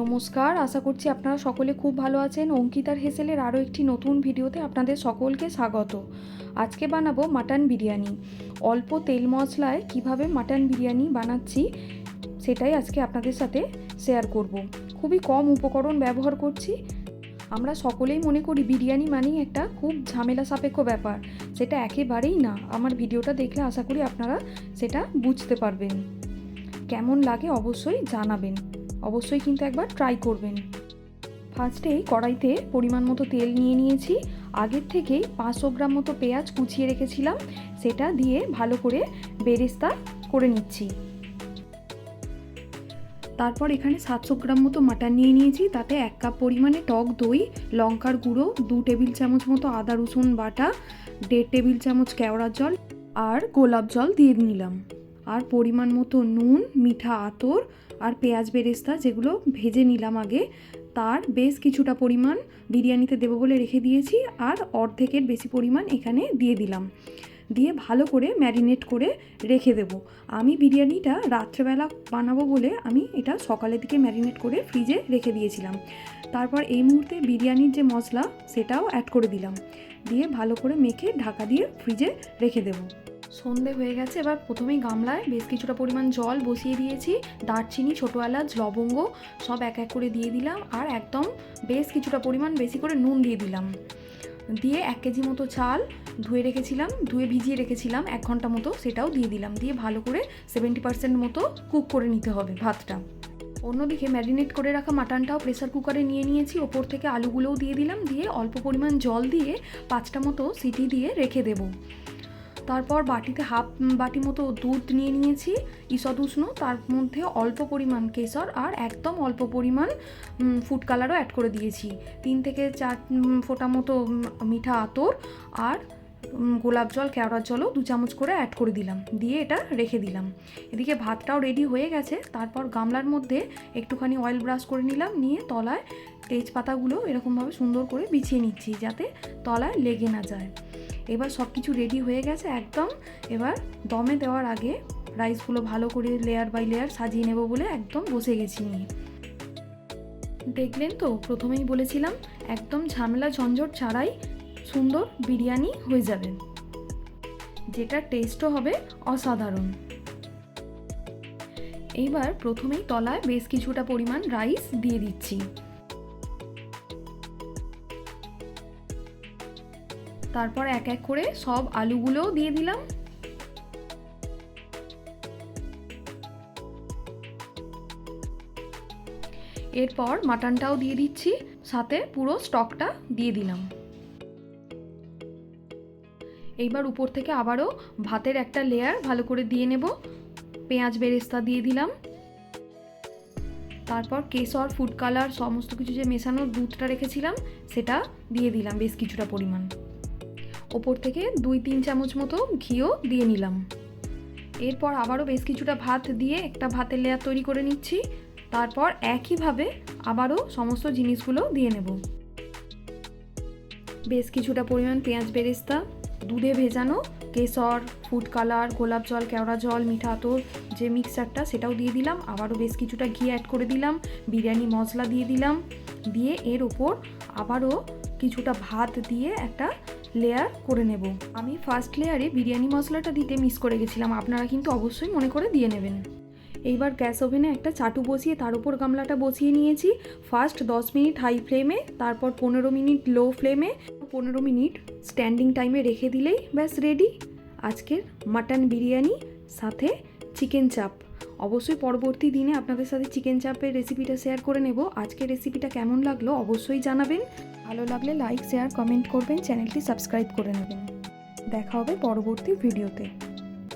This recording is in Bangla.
নমস্কার, আশা করছি আপনারা সকলে খুব ভালো আছেন। অঙ্কিতার হেসেলের আরও একটি নতুন ভিডিওতে আপনাদের সকলকে স্বাগত। আজকে বানাবো মাটন বিরিয়ানি। অল্প তেল মশলায় কীভাবে মাটন বিরিয়ানি বানাচ্ছি, সেটাই আজকে আপনাদের সাথে শেয়ার করব। খুবই কম উপকরণ ব্যবহার করছি। আমরা সকলেই মনে করি বিরিয়ানি মানেই একটা খুব ঝামেলা সাপেক্ষ ব্যাপার। সেটা একেবারেই না। আমার ভিডিওটা দেখলে আশা করি আপনারা সেটা বুঝতে পারবেন। কেমন লাগে অবশ্যই জানাবেন। অবশ্যই কিন্তু একবার ট্রাই করবেন। ফার্স্টেই কড়াইতে পরিমাণ মতো তেল নিয়ে নিয়েছি। আগের থেকেই পাঁচশো গ্রাম মতো পেঁয়াজ কুচিয়ে রেখেছিলাম। সেটা দিয়ে ভালো করে বেরেস্তা করে নিচ্ছি। তারপর এখানে সাতশো গ্রাম মতো মাটন নিয়ে নিয়েছি। তাতে এক কাপ পরিমাণে টক দই, লঙ্কার গুঁড়ো, দু টেবিল চামচ মতো আদা রসুন বাটা, দেড় টেবিল চামচ কেওড়ার জল আর গোলাপ জল দিয়ে নিলাম। আর পরিমাণ মতো নুন, মিঠা আতর আর পেঁয়াজ বেরেস্তা যেগুলো ভেজে নিলাম আগে, তার বেশ কিছুটা পরিমাণ বিরিয়ানিতে দেবো বলে রেখে দিয়েছি আর অর্ধেকের বেশি পরিমাণ এখানে দিয়ে দিলাম। দিয়ে ভালো করে ম্যারিনেট করে রেখে দেবো। আমি বিরিয়ানিটা রাত্রেবেলা বানাবো বলে আমি এটা সকালের দিকে ম্যারিনেট করে ফ্রিজে রেখে দিয়েছিলাম। তারপর এই মুহূর্তে বিরিয়ানির যে মশলা, সেটাও অ্যাড করে দিলাম। দিয়ে ভালো করে মেখে ঢাকা দিয়ে ফ্রিজে রেখে দেবো। সন্ধে হয়ে গেছে, এবার প্রথমেই গামলায় বেশ কিছুটা পরিমাণ জল বসিয়ে দিয়েছি। দারচিনি, ছোটো এলাচ, লবঙ্গ সব এক এক করে দিয়ে দিলাম আর একদম বেশ কিছুটা পরিমাণ বেশি করে নুন দিয়ে দিলাম। দিয়ে এক কেজি মতো চাল ধুয়ে রেখেছিলাম, ধুয়ে ভিজিয়ে রেখেছিলাম এক ঘণ্টা মতো সেটাও দিয়ে দিলাম। দিয়ে ভালো করে সেভেন্টি পার্সেন্ট মতো কুক করে নিতে হবে ভাতটা। অন্যদিকে ম্যারিনেট করে রাখা মাটনটাও প্রেসার কুকারে নিয়ে নিয়েছি, ওপর থেকে আলুগুলোও দিয়ে দিলাম। দিয়ে অল্প পরিমাণ জল দিয়ে পাঁচটা মতো সিটি দিয়ে রেখে দেবো। তারপর বাটিতে হাফ বাটি মতো দুধ নিয়ে নিয়েছি ঈষদ উষ্ণ, তার মধ্যে অল্প পরিমাণ কেশর আর একদম অল্প পরিমাণ ফুড কালারও অ্যাড করে দিয়েছি। তিন থেকে চার ফোঁটা মতো মিঠা আতর আর গোলাপ জল, কেওড়ার জলও দু চামচ করে অ্যাড করে দিলাম, দিয়ে এটা রেখে দিলাম। এদিকে ভাতটাও রেডি হয়ে গেছে, তারপর গামলার মধ্যে একটুখানি অয়েল ব্রাশ করে নিলাম, নিয়ে তলায় তেজপাতাগুলো এরকমভাবে সুন্দর করে বিছিয়ে নিচ্ছি, যাতে তলায় লেগে না যায়। এবার সব কিছু রেডি হয়ে গেছে একদম। এবার দমে দেওয়ার আগে রাইসগুলো ভালো করে লেয়ার বাই লেয়ার সাজিয়ে নেব বলে একদম বসে গেছি নিয়ে। দেখলেন তো? প্রথমেই বলেছিলাম, একদম ঝামেলা ঝঞ্ঝট ছাড়াই সুন্দর বিরিয়ানি হয়ে যাবে। যেটা টেস্টও হবে অসাধারণ। এইবার প্রথমেই তলায় বেশ কিছুটা পরিমাণ রাইস দিয়ে দিচ্ছি। তারপর এক এক করে সব আলুগুলোও দিয়ে দিলাম। এরপর মাটনটাও দিয়ে দিচ্ছি, সাথে পুরো স্টকটা দিয়ে দিলাম। এইবার উপর থেকে আবারও ভাতের একটা লেয়ার ভালো করে দিয়ে নেব। পেঁয়াজ বেরেস্তা দিয়ে দিলাম। তারপর কেশর ফুড কালার সমস্ত কিছু যে মেশানোর দুধটা রেখেছিলাম, সেটা দিয়ে দিলাম বেশ কিছুটা পরিমাণ। ওপর থেকে দুই তিন চামচ মতো ঘিও দিয়ে নিলাম। এরপর আবারও বেশ কিছুটা ভাত দিয়ে একটা ভাতের লেয়ার তৈরি করে নিচ্ছি। তারপর একইভাবে আবারও সমস্ত জিনিসগুলো দিয়ে নেব। বেশ কিছুটা পরিমাণ পেঁয়াজ বেরেস্তা, দুধে ভেজানো কেশর ফুড কালার গোলাপ জল, কেওড়া জল, মিঠা আতর, যে মিক্সারটা সেটাও দিয়ে দিলাম। আবারও বেশ কিছুটা ঘি অ্যাড করে দিলাম, বিরিয়ানি মশলা দিয়ে দিলাম। দিয়ে এর ওপর আবারও কিছুটা ভাত দিয়ে একটা লেয়ার করে নেব। আমি ফার্স্ট লেয়ারে বিরিয়ানি মশলাটা দিতে মিস করে গেছিলাম, আপনারা কিন্তু অবশ্যই মনে করে দিয়ে নেবেন। এইবার গ্যাস ওভেনে একটা চাটু বসিয়ে তার উপর গামলাটা বসিয়ে নিয়েছি। ফার্স্ট দশ মিনিট হাই ফ্লেমে তারপর পনেরো মিনিট লো ফ্লেমে পনেরো মিনিট স্ট্যান্ডিং টাইমে রেখে দিলেই ব্যাস রেডি আজকের মাটন বিরিয়ানি, সাথে চিকেন চাপ অবশ্যই পরবর্তী দিনে আপনাদের সাথে চিকেন চাপের রেসিপিটা শেয়ার করে নেব। আজকের রেসিপিটা কেমন লাগল অবশ্যই জানাবেন। ভালো লাগলে লাইক শেয়ার কমেন্ট করবেন চ্যানেলটি সাবস্ক্রাইব করে নেবেন। দেখা হবে পরবর্তী ভিডিওতে